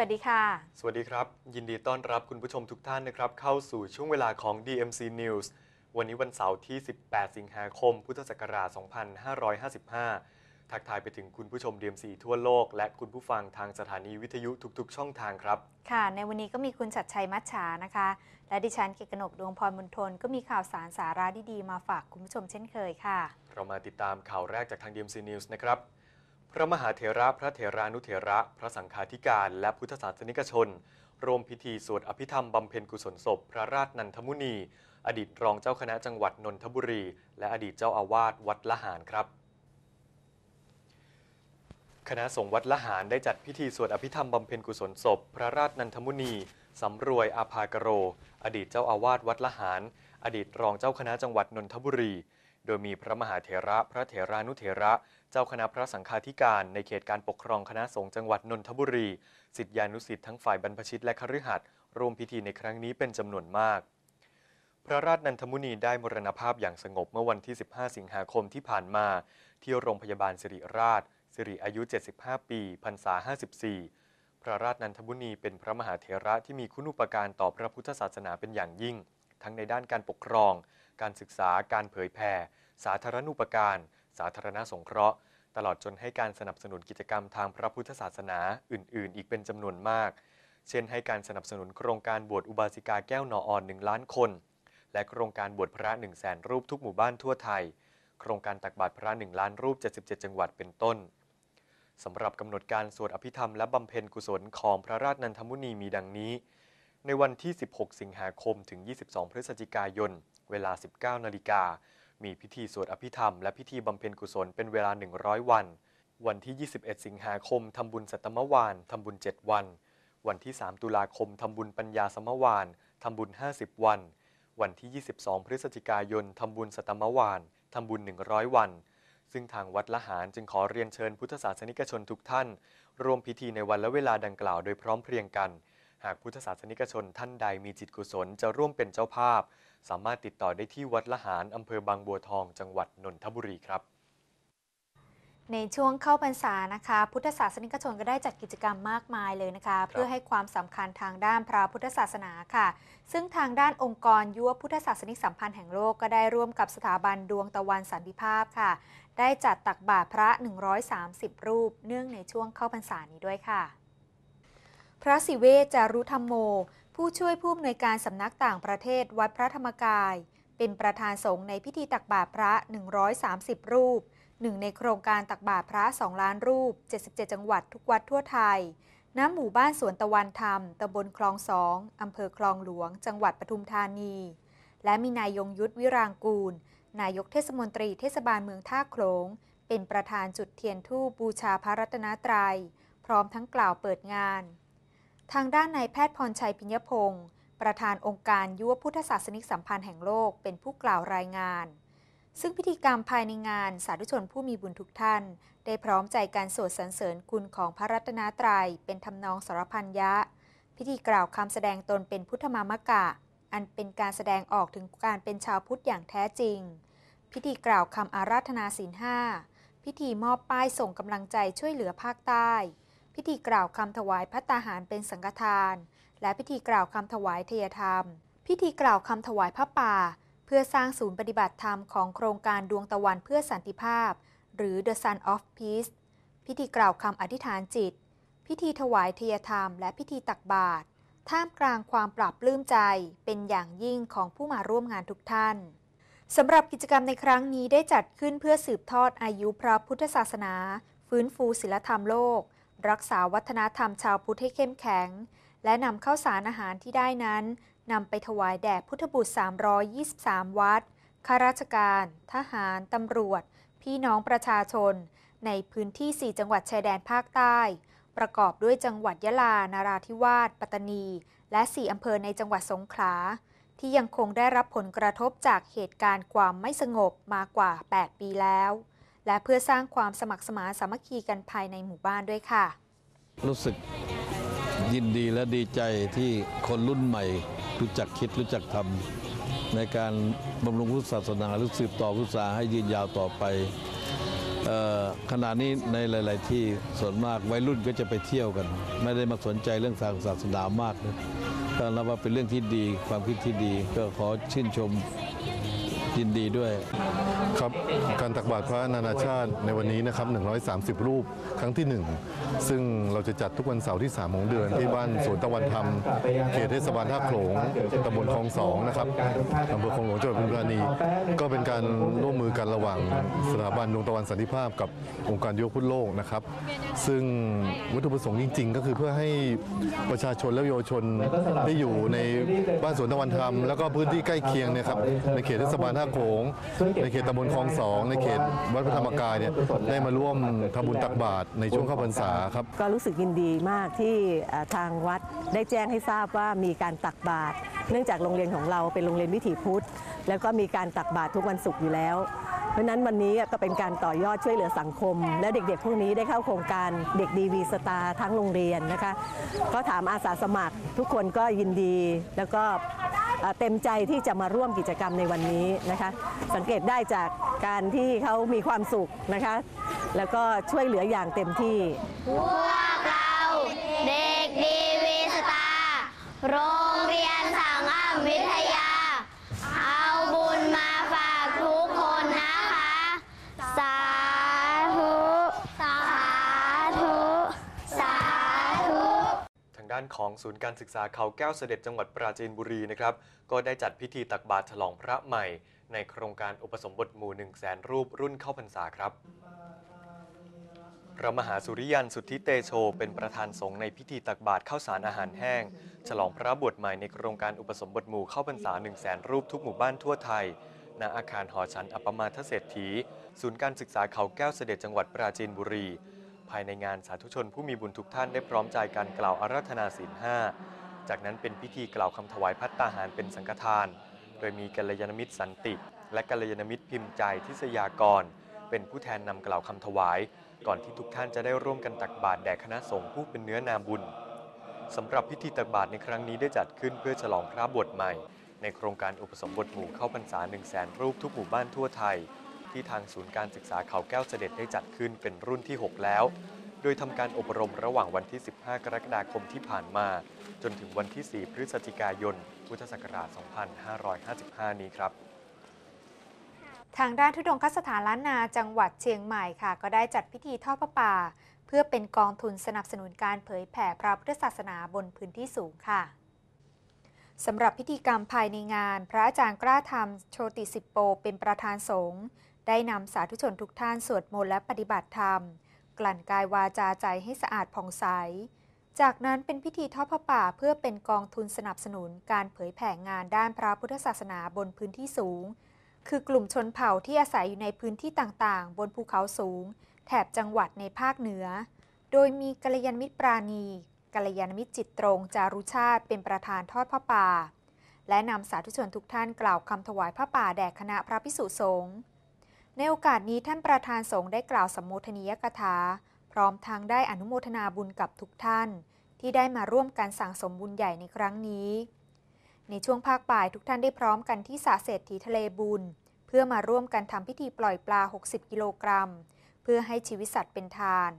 สวัสดีค่ะ สวัสดีครับ ยินดีต้อนรับคุณผู้ชมทุกท่านนะครับ เข้าสู่ช่วงเวลาของ DMC News วันนี้วันเสาร์ที่ 18 สิงหาคม พุทธศักราช 2555 ทักทายไปถึงคุณผู้ชม DMC ทั่วโลก และคุณผู้ฟังทางสถานีวิทยุทุก ๆ ช่องทางครับ ค่ะ ในวันนี้ก็มีคุณชัดชัยมัชชานะคะ และดิฉันเกตกนกดวงพรบุญทนก็มีข่าวสารสาระดีๆมาฝากคุณผู้ชมเช่นเคยค่ะ เรามาติดตามข่าวแรกจากทาง DMC News นะครับ พระมหาเถระพระเถรานุเถระ พระสังฆาธิการ และพุทธศาสนิกชนร่วมพิธีสวดอภิธรรมบำเพ็ญกุศลศพ พระราชนันทมุนี อดีตรองเจ้าคณะจังหวัดนนทบุรี และอดีตเจ้าอาวาสวัดละหารครับ คณะสงฆ์วัดละหารได้จัดพิธีสวดอภิธรรมบำเพ็ญกุศลศพ พระราชนันทมุนีสำรวยอาภากโร อดีตเจ้าอาวาสวัดละหาร อดีตรองเจ้าคณะจังหวัดนนทบุรี โดยมีพระมหาเถระ พระเถรานุเถระ เจ้าคณะพระสังฆาธิการในเขตการปกครองคณะสงฆ์จังหวัดนนทบุรี สิทธิานุสิทธิ์ทั้งฝ่ายบรรพชิตและคฤหัสถ์ร่วมพิธีในครั้งนี้เป็นจำนวนมาก พระราชนันทมุนีได้มรณภาพอย่างสงบเมื่อวันที่ 15 สิงหาคมที่ผ่านมา ที่โรงพยาบาลสิริราช สิริอายุ 75 ปีพรรษา 54 พระราชนันทมุนีเป็นพระมหาเถระที่มีคุณูปการต่อพระพุทธศาสนาเป็นอย่างยิ่ง ทั้งในด้านการปกครอง การศึกษา การเผยแผ่ สาธารณูปการ สาธารณสงเคราะห์ ตลอดจนให้การสนับสนุนกิจกรรมทางพระพุทธศาสนาอื่น ๆ อีกเป็นจำนวนมาก เช่น ให้การสนับสนุนโครงการบวชอุบาสิกาแก้วนออ่อน1ล้านคน และโครงการบวชพระ1 0 0 0 0แสนรูปทุกหมู่บ้านทั่วไทย โครงการตักบาตรพระ1ล้านรูป 77 จังหวัดเป็นต้นสำหรับกำหนดการสวดอภิธรรมและบำเพ็ญกุศลของพระราชนันทมุนีมีดังนี้ ในวันที่ 16 สิงหาคม ถึง 22 พฤศจิกายน เวลา 19 นาฬิกา มีพิธีสวดอภิธรรมและพิธีบำเพ็ญกุศลเป็นเวลา 100 วัน วันที่ 21 สิงหาคมทำบุญสัตมวานทำบุญ 7 วัน วันที่ 3 ตุลาคมทำบุญปัญญาสมวานทำบุญ 50 วัน วันที่ 22 พฤศจิกายนทำบุญสัตตมวานทำบุญ 100 วัน ซึ่งทางวัดละหารจึงขอเรียนเชิญพุทธศาสนิกชนทุกท่าน ร่วมพิธีในวันและเวลาดังกล่าวโดยพร้อมเพรียงกัน หากพุทธศาสนิกชนท่านใดมีจิตกุศลจะร่วมเป็นเจ้าภาพ สามารถติดต่อได้ที่วัดละหารอำเภอบางบัวทอง จังหวัดนนทบุรีครับ ในช่วงเข้าพรรษานะคะ พุทธศาสนิกชนก็ได้จัดกิจกรรมมากมายเลยนะคะ เพื่อให้ความสำคัญทางด้านพระพุทธศาสนาค่ะ ซึ่งทางด้านองค์กรยุวพุทธศาสนิกสัมพันธ์แห่งโลกก็ได้ร่วมกับสถาบันดวงตะวันสันติภาพค่ะ ได้จัดตักบาตรพระ 130 รูป เนื่องในช่วงเข้าพรรษานี้ด้วยค่ะ พระศิเวชจารุธรรมโม ผู้ช่วยผู้อำนวยการสำนักต่างประเทศวัดพระธรรมกาย เป็นประธานสงฆ์ในพิธีตักบาตรพระ 130 รูป หนึ่งในโครงการตักบาตรพระ 2 ล้านรูป 77 จังหวัดทุกวัดทั่วไทย ณ หมู่บ้านสวนตะวันธรรม ตำบลคลองสองอำเภอคลองหลวง จังหวัดปทุมธานี และมีนายยงยุทธวิรางกูล นายกเทศมนตรีเทศบาลเมืองท่าโขลง เป็นประธานจุดเทียนธูปบูชาพระรัตนตรัย พร้อมทั้งกล่าวเปิดงาน ทางด้านนายแพทย์พรชัยพิญญพงศ์ประธานองค์การยุวพุทธศาสนิกสัมพันธ์แห่งโลกเป็นผู้กล่าวรายงาน ซึ่งพิธีกรรมภายในงานสาธุชนผู้มีบุญทุกท่าน ได้พร้อมใจการสวดสรรเสริญคุณของพระรัตนตรัยเป็นทำนองสรพันยะ พิธีกล่าวคำแสดงตนเป็นพุทธมามกะ อันเป็นการแสดงออกถึงการเป็นชาวพุทธอย่างแท้จริง พิธีกล่าวคำอาราธนาศีลห้าพิธีมอบป้ายส่งกำลังใจช่วยเหลือภาคใต้ พิธีกล่าวคำถวายพัตตาหารเป็นสังฆทาน และพิธีกล่าวคำถวายเทยธรรม พิธีกล่าวคำถวายพระป่า เพื่อสร้างศูนย์ปฏิบัติธรรมของโครงการดวงตะวันเพื่อสันติภาพ หรือ The Sun of Peace พิธีกล่าวคำอธิษฐานจิต พิธีถวายเทยธรรม และพิธีตักบาตรท่ามกลางความปรับปลื้มใจเป็นอย่างยิ่งของผู้มาร่วมงานทุกท่านสำหรับกิจกรรมในครั้งนี้ได้จัดขึ้นเพื่อสืบทอดอายุพระพุทธศาสนา ฟื้นฟูศิลธรรมโลก รักษาวัฒนธรรมชาวพุทธให้เข้มแข็ง และนำข้าวสารอาหารที่ได้นั้นนำไปถวายแด่พุทธบุตร 323 วัดข้าราชการ ทหาร ตำรวจ พี่น้องประชาชน ในพื้นที่ 4 จังหวัดชายแดนภาคใต้ ประกอบด้วยจังหวัดยะลา นาราธิวาส ปัตตานี และ 4 อำเภอในจังหวัดสงขลา ที่ยังคงได้รับผลกระทบจากเหตุการณ์ความไม่สงบมากว่า 8 ปีแล้ว และเพื่อสร้างความสมัครสมานสามัคคีกันภายในหมู่บ้านด้วยค่ะ รู้สึกยินดีและดีใจที่คนรุ่นใหม่ รู้จักคิดรู้จักทำในการบำรุงพุทธศาสนาหรือสืบต่อพุทธศาสนาให้ยืนยาวต่อไปออขณะนี้ในหลาย ๆ ที่ส่วนมากวัยรุ่นก็จะไปเที่ยวกัน ไม่ได้มาสนใจเรื่องทางศาสนามากนะก็นับว่าเป็นเรื่องที่ดีความคิดที่ดีก็ขอชื่นชมยินดีด้วย ครับการตักบาตรพระนานาชาติในวันนี้นะครับ 130 รูปครั้งที่ 1 ซึ่งเราจะจัดทุกวันเสาร์ที่ 3 ของเดือนที่บ้านสวนตะวันธรรม เขตเทศบาลท่าโขลงตำบลคลองสองนะครับอำเภอคลองหลวงจังหวัดปทุมธานี ก็เป็นการร่วมมือกันระหว่างสถาบันดวงตะวันสันติภาพกับองค์การยกพุทธโลกนะครับ ซึ่งวัตถุประสงค์จริง ๆ ก็คือเพื่อให้ประชาชนและเยาวชนที่อยู่ในบ้านสวนตะวันธรรม แล้วก็พื้นที่ใกล้เคียงเนี่ยครับในเขตเทศบาลท่าโขงในเขตตำบลคลองสองในเขตวัดพระธรรมกายเนี่ยได้มาร่วมทำบุญตักบาตรในช่วงเข้าพรรษาครับ ก็รู้สึกยินดีมากที่ทางวัดได้แจ้งให้ทราบว่ามีการตักบาตรเนื่องจากโรงเรียนของเราเป็นโรงเรียนวิถีพุทธ แล้วก็มีการตักบาตรทุกวันศุกร์อยู่แล้วเพราะนั้นวันนี้ก็เป็นการต่อยอดช่วยเหลือสังคม และเด็กๆ พวกนี้ได้เข้าโครงการเด็กดีวีสตาทั้งโรงเรียนนะคะ ก็ถามอาสาสมัครทุกคนก็ยินดีแล้วก็ เต็มใจที่จะมาร่วมกิจกรรมในวันนี้นะคะ สังเกตได้จากการที่เขามีความสุขนะคะ แล้วก็ช่วยเหลืออย่างเต็มที่พวกเราเด็กดีวีสตาโรงเรียนสังฆวิทยาานของศูนย์การศึกษาเขาแก้วเสด็จจังหวัดปราจีนบุรีนะครับ ก็ได้จัดพิธีตักบาตรฉลองพระใหม่ ในโครงการอุปสมบทหมู่1 0 0 0 0แสนรูปรุ่นเข้าพรรษาครับ พระมหาสุริยันสุทธิเตโช เป็นประธานสงฆ์ในพิธีตักบาตรข้าวสารอาหารแห้ง ฉลองพระบวชใหม่ในโครงการอุปสมบทหมู่เข้าพรรษา1 0 0 0 0แสนรูปทุกหมู่บ้านทั่วไทยณอาคารหอฉันอัปปมาทเศรษฐี ศูนย์การศึกษาเขาแก้วเสด็จจังหวัดปราจีนบุรี ภายในงานสาธุชนผู้มีบุญทุกท่านได้พร้อมใจการกล่าวอาราธนาศีลห้าจากนั้นเป็นพิธีกล่าวคำถวายพัตตาหารเป็นสังฆทาน โดยมีกัลยาณมิตรสันติ และกัลยาณมิตรพิมพ์ใจทิศยากร เป็นผู้แทนนำกล่าวคำถวาย ก่อนที่ทุกท่านจะได้ร่วมกันตักบาตรแด่คณะสงฆ์ผู้เป็นเนื้อนาบุญสำหรับพิธีตักบาตรในครั้งนี้ได้จัดขึ้นเพื่อฉลองพระบวชใหม่ ในโครงการอุปสมบทหมู่เข้าพรรษา1 0 0 0 0แสนรูปทุกหมู่บ้านทั่วไทย ที่ทางศูนย์การศึกษาเขาแก้วเสด็จได้จัดขึ้นเป็นรุ่นที่ 6 แล้ว โดยทำการอบรมระหว่างวันที่ 15 กรกฎาคมที่ผ่านมา จนถึงวันที่ 4 พฤศจิกายน พุทธศักราช 2555 นี้ครับทางด้านทุดงคสถานล้านนาจังหวัดเชียงใหม่ค่ะ ก็ได้จัดพิธีทอดพระป่า เพื่อเป็นกองทุนสนับสนุนการเผยแผ่พระพุทธศาสนาบนพื้นที่สูงค่ะสำหรับพิธีกรรมภายในงาน พระอาจารย์กล้าธรรมโชติสิปโป เป็นประธานสงฆ์ ได้นำสาธุชนทุกท่านสวดมนต์และปฏิบัติธรรม กลั่นกายวาจาใจให้สะอาดผ่องใส จากนั้นเป็นพิธีทอดพระป่าเพื่อเป็นกองทุนสนับสนุนการเผยแผ่งานด้านพระพุทธศาสนาบนพื้นที่สูง คือกลุ่มชนเผ่าที่อาศัยอยู่ในพื้นที่ต่างๆ บนภูเขาสูง แถบจังหวัดในภาคเหนือ โดยมีกัลยาณมิตรปราณีกัลยาณมิตรจิตตรงจารุชาติเป็นประธานทอดพระป่า และนำสาธุชนทุกท่านกล่าวคำถวายพระป่าแด่คณะพระพิสุสงฆ์ ในโอกาสนี้ท่านประธานสงฆ์ได้กล่าวสัมโมทนียกถา พร้อมทั้งได้อนุโมทนาบุญกับทุกท่าน ที่ได้มาร่วมกันสั่งสมบุญใหญ่ในครั้งนี้ ในช่วงภาคบ่ายทุกท่านได้พร้อมกันที่สาเศรษฐีทะเลบุญ เพื่อมาร่วมกันทำพิธีปล่อยปลา 60 กิโลกรัม เพื่อให้ชีวิตสัตว์เป็นทาน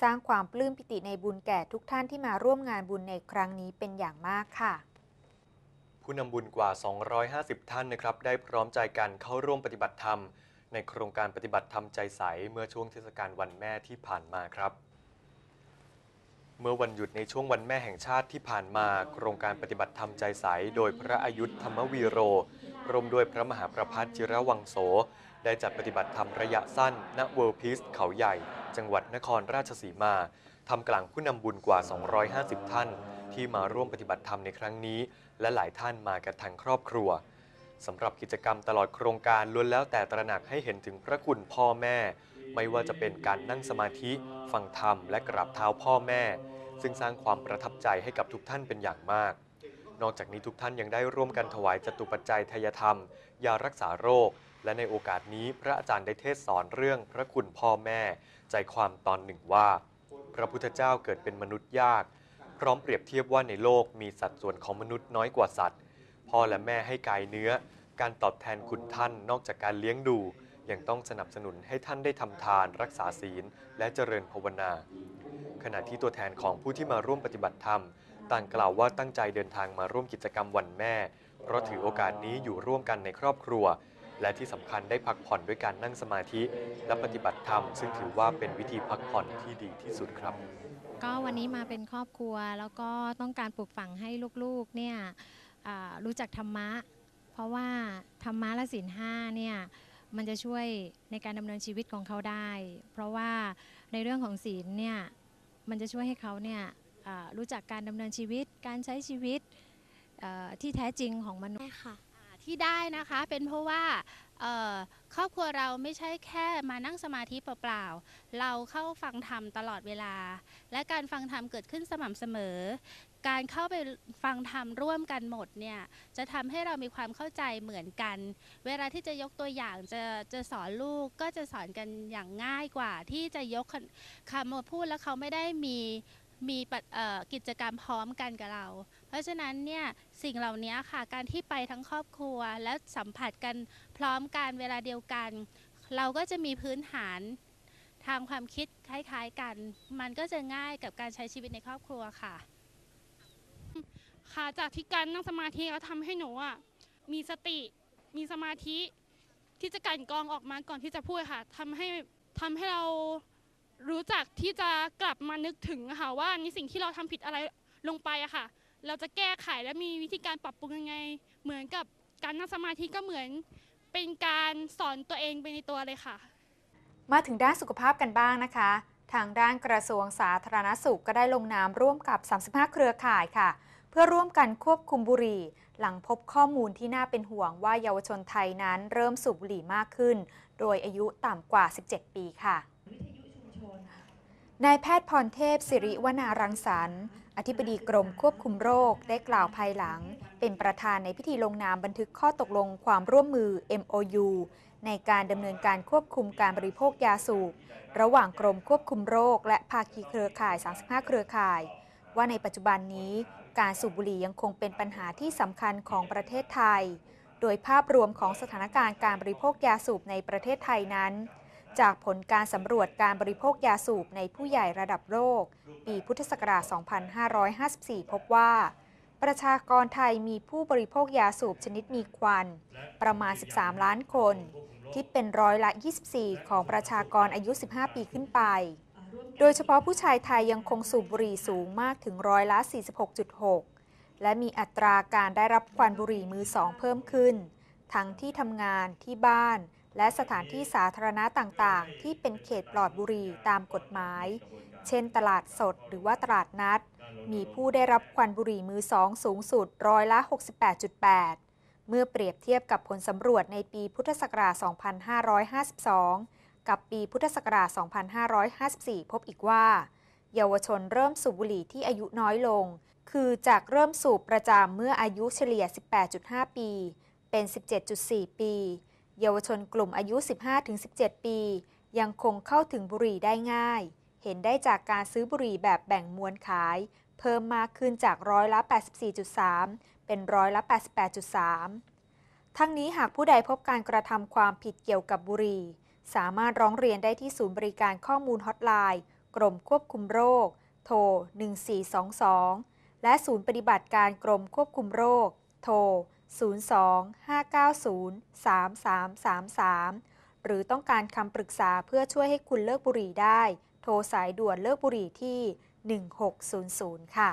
สร้างความปลื้มปิติในบุญแก่ทุกท่านที่มาร่วมงานบุญในครั้งนี้เป็นอย่างมากค่ะผู้นำบุญกว่า 250 ท่านนะครับ ได้พร้อมใจกันเข้าร่วมปฏิบัติธรรม ในโครงการปฏิบัติธรรมใจใส เมื่อช่วงเทศกาลวันแม่ที่ผ่านมาครับ เมื่อวันหยุดในช่วงวันแม่แห่งชาติที่ผ่านมา โครงการปฏิบัติธรรมใจใส โดยพระอายุธธรรมวีโรรวมด้วยพระมหาประพัฒจิรวังโส ได้จัดปฏิบัติธรรมระยะสั้น ณเวิลด์พีซเขาใหญ่ จังหวัดนครราชสีมาทำกลางผู้นำบุญกว่า 250 ท่าน ที่มาร่วมปฏิบัติธรรมในครั้งนี้ และหลายท่านมากันทั้งครอบครัว สำหรับกิจกรรมตลอดโครงการล้วนแล้วแต่ตระหนักให้เห็นถึงพระคุณพ่อแม่ ไม่ว่าจะเป็นการนั่งสมาธิฟังธรรมและกราบเท้าพ่อแม่ ซึ่งสร้างความประทับใจให้กับทุกท่านเป็นอย่างมาก นอกจากนี้ทุกท่านยังได้ร่วมกันถวายจตุปัจจัยทายธรรม ยารักษาโรค และในโอกาสนี้พระอาจารย์ได้เทศสอนเรื่องพระคุณพ่อแม่ ใจความตอนหนึ่งว่า พระพุทธเจ้าเกิดเป็นมนุษย์ยาก พร้อมเปรียบเทียบว่าในโลกมีสัดส่วนของมนุษย์น้อยกว่าสัตว์ พ่อและแม่ให้กายเนื้อ การตอบแทนคุณท่านนอกจากการเลี้ยงดู ยังต้องสนับสนุนให้ท่านได้ทำทานรักษาศีล และเจริญภาวนา ขณะที่ตัวแทนของผู้ที่มาร่วมปฏิบัติธรรม ต่างกล่าวว่าตั้งใจเดินทางมาร่วมกิจกรรมวันแม่ เพราะถือโอกาสนี้อยู่ร่วมกันในครอบครัว และที่สำคัญได้พักผ่อนด้วยการนั่งสมาธิ และปฏิบัติธรรม ซึ่งถือว่าเป็นวิธีพักผ่อนที่ดีที่สุดครับ ก็วันนี้มาเป็นครอบครัวแล้วก็ต้องการปลูกฝังให้ลูกๆเนี่ย รู้จักธรรมะ เพราะว่าธรรมะและศีลห้าเนี่ยมันจะช่วยในการดำเนินชีวิตของเขาได้ เพราะว่าในเรื่องของศีลเนี่ยมันจะช่วยให้เขาเนี่ยอ่ารู้จักการดำเนินชีวิต การใช้ชีวิตเอ่อที่แท้จริงของมนุษย์ได้ค่ะอ่าที่ได้นะคะเป็นเพราะว่าเอ่อครอบครัวเราไม่ใช่แค่มานั่งสมาธิเปล่าๆ เราเข้าฟังธรรมตลอดเวลา และการฟังธรรมเกิดขึ้นสม่ำเสมอ การเข้าไปฟังธรรมร่วมกันหมดเนี่ยจะทำให้เรามีความเข้าใจเหมือนกัน เวลาที่จะยกตัวอย่างจะจะสอนลูกก็จะสอนกันอย่างง่ายกว่า ที่จะยกคำมาพูดแล้วเขาไม่ได้มีมีกิจกรรมพร้อมกันกับเรา เพราะฉะนั้นเนี่ยสิ่งเหล่านี้ค่ะการที่ไปทั้งครอบครัวและสัมผัสกันพร้อมกันเวลาเดียวกัน เราก็จะมีพื้นฐานทางความคิดคล้าย ๆกัน มันก็จะง่ายกับการใช้ชีวิตในครอบครัวค่ะ ค่ะ จากที่การนั่งสมาธิแล้วทำให้หนูอะมีสติมีสมาธิที่จะกลั่นกรองออกมาก่อนที่จะพูดค่ะทำให้ทำให้เรารู้จักที่จะกลับมานึกถึงอะค่ะว่าในสิ่งที่เราทำผิดอะไรลงไปอะค่ะ เราจะแก้ไขและมีวิธีการปรับปรุงยังไง เหมือนกับการนั่งสมาธิก็เหมือนเป็นการสอนตัวเองไปในตัวเลยค่ะ มาถึงด้านสุขภาพกันบ้างนะคะ ทางด้านกระทรวงสาธารณสุขก็ได้ลงนามร่วมกับ 35 เครือข่ายค่ะ พื่อร่วมกันควบคุมบุหรี่ หลังพบข้อมูลที่น่าเป็นห่วงว่าเยาวชนไทยนั้นเริ่มสูบบุหรี่มากขึ้น โดยอายุต่ำกว่า 17 ปีค่ะนายแพทย์พรเทพสิริวนารังสรรค์อธิบดีกรมควบคุมโรคได้กล่าวภายหลัง เป็นประธานในพิธีลงนามบันทึกข้อตกลงความร่วมมือ MOU ในการดำเนินการควบคุมการบริโภคยาสูบ ระหว่างกรมควบคุมโรค และภาคีเครือข่าย 35 เครือข่าย ว่าในปัจจุบันนี้ การสูบบุหรี่ยังคงเป็นปัญหาที่สำคัญของประเทศไทย โดยภาพรวมของสถานการณ์การบริโภคยาสูบในประเทศไทยนั้น จากผลการสำรวจการบริโภคยาสูบในผู้ใหญ่ระดับโลก ปีพุทธศักราช 2554 พบว่า ประชากรไทยมีผู้บริโภคยาสูบชนิดมีควัน ประมาณ 13 ล้านคน คิดเป็นร้อยละ 24 ของประชากรอายุ 15 ปีขึ้นไป โดยเฉพาะผู้ชายไทยยังคงสูบบุหรี่สูงมากถึงร้อยละ 46.6 และมีอัตราการได้รับควันบุหรี่มือสองเพิ่มขึ้น ทั้งที่ทำงานที่บ้าน และสถานที่สาธารณะต่างๆ ที่เป็นเขตปลอดบุหรี่ตามกฎหมาย เช่นตลาดสดหรือว่าตลาดนัด มีผู้ได้รับควันบุหรี่มือสองสูงสุดร้อยละ 68.8 เมื่อเปรียบเทียบกับผลสำรวจในปีพุทธศักราช 2552 กับปีพุทธศักราช 2554 พบอีกว่า เยาวชนเริ่มสูบบุหรี่ที่อายุน้อยลง คือจากเริ่มสูบประจำเมื่ออายุเฉลี่ย 18.5 ปี เป็น 17.4 ปี เยาวชนกลุ่มอายุ 15-17 ปี ยังคงเข้าถึงบุหรี่ได้ง่าย เห็นได้จากการซื้อบุหรี่แบบแบ่งมวลขาย เพิ่มมากขึ้นจากร้อยละ 84.3 เป็นร้อยละ 88.3 ทั้งนี้หากผู้ใดพบการกระทำความผิดเกี่ยวกับบุหรี่ สามารถร้องเรียนได้ที่ศูนย์บริการข้อมูลฮอตไลน์ กรมควบคุมโรค โทร 1422 และศูนย์ปฏิบัติการกรมควบคุมโรค โทร 02-590-3333 หรือต้องการคำปรึกษาเพื่อช่วยให้คุณเลิกบุหรี่ได้ โทรสายด่วนเลิกบุหรี่ที่ 1600 ค่ะ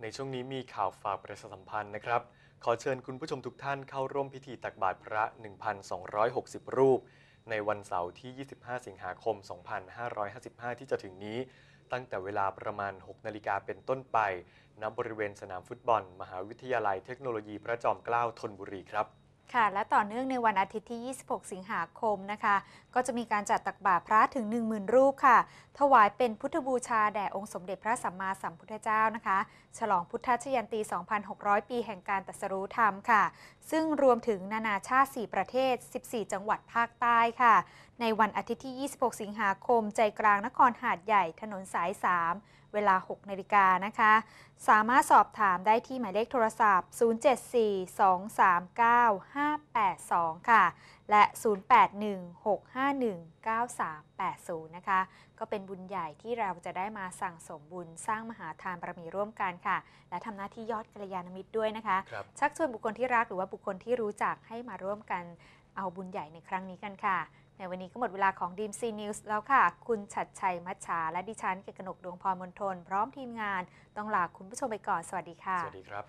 ในช่วงนี้มีข่าวฝากประชาสัมพันธ์นะครับ ขอเชิญคุณผู้ชมทุกท่านเข้าร่วมพิธีตักบาตรพระ 1,260 รูป ในวันเสาร์ที่ 25 สิงหาคม 2555 ที่จะถึงนี้ ตั้งแต่เวลาประมาณ 6 นาฬิกาเป็นต้นไป ณ บริเวณสนามฟุตบอล มหาวิทยาลัยเทคโนโลยีพระจอมเกล้าธนบุรีครับ ค่ะ และต่อเนื่องในวันอาทิตย์ที่ 26 สิงหาคมนะคะ ก็จะมีการจัดตักบาตรพระถึง 10,000 รูปค่ะ ถวายเป็นพุทธบูชาแด่องค์สมเด็จพระสัมมาสัมพุทธเจ้านะคะ ฉลองพุทธชยันตี 2,600 ปีแห่งการตรัสรู้ธรรมค่ะ ซึ่งรวมถึงนานาชาติ 4 ประเทศ 14 จังหวัดภาคใต้ค่ะ ในวันอาทิตย์ที่ 26 สิงหาคม ใจกลางนครหาดใหญ่ถนนสาย 3 เวลา 6นาฬิกานะคะ สามารถสอบถามได้ที่หมายเลขโทรศัพท์ 074-239-582 ค่ะ และ 0816519380 นะคะ ก็เป็นบุญใหญ่ที่เราจะได้มาสั่งสมบุญสร้างมหาทานบารมีร่วมกันค่ะ และทำหน้าที่ยอดกัลยาณมิตรด้วยนะคะครับชักชวนบุคคลที่รักหรือว่าบุคคลที่รู้จักให้มาร่วมกันเอาบุญใหญ่ในครั้งนี้กันค่ะ ในวันนี้ก็หมดเวลาของดีมซีนิวส์แล้วค่ะ คุณชัดชัยมัชชา และดิฉันเกษกนกดวงพรมนทน พร้อมทีมงาน ต้องลาคุณผู้ชมไปก่อน สวัสดีค่ะ สวัสดีครับ